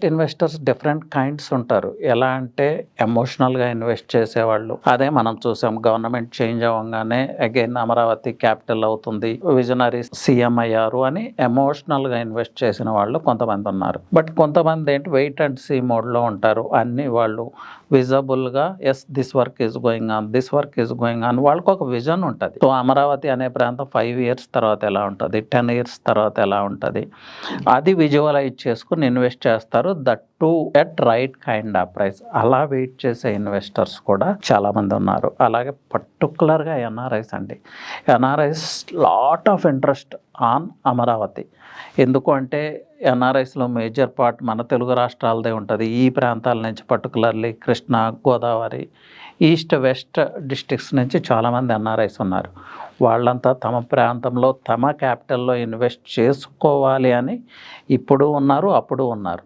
Private investors different kinds ఉంటారు. ఎలా అంటే ఎమోషనల్గా ఇన్వెస్ట్ చేసేవాళ్ళు. అదే మనం చూసాం గవర్నమెంట్ చేంజ్ అవ్వగానే అగైన్ అమరావతి క్యాపిటల్ అవుతుంది. విజనరీ సీఎం అయ్యారు అని ఎమోషనల్గా ఇన్వెస్ట్ చేసిన వాళ్ళు కొంతమంది ఉన్నారు. బట్ కొంతమంది ఏంటి వెయిట్ అండ్ సీ మోడ్లో ఉంటారు. అన్ని వాళ్ళు విజబుల్గా yes this work is going on this work is going on వాళ్ళకి ఒక విజన్ ఉంటుంది. సో అమరావతి అనే ప్రాంతం ఫైవ్ ఇయర్స్ తర్వాత ఎలా ఉంటుంది? టెన్ ఇయర్స్ తర్వాత ఎలా ఉంటుంది? అది విజువలైజ్ చేసుకుని ఇన్వెస్ట్ చేస్తారు. That to at right kind of price. అలా వెయిట్ చేసే ఇన్వెస్టర్స్ కూడా చాలామంది ఉన్నారు. అలాగే పర్టికులర్గా ఎన్ఆర్ఐస్ అండి. NRIs lot of interest on Amaravati. ఎందుకు అంటే ఎన్ఆర్ఐస్లో మేజర్ పార్ట్ మన తెలుగు రాష్ట్రాలదే ఉంటుంది. ఈ ప్రాంతాల నుంచి particularly Krishna Godavari east west districts నుంచి చాలామంది ఎన్ఆర్ఐస్ ఉన్నారు. వాళ్ళంతా తమ ప్రాంతంలో తమ క్యాపిటల్లో ఇన్వెస్ట్ చేసుకోవాలి అని ఇప్పుడు ఉన్నారు అప్పుడు ఉన్నారు.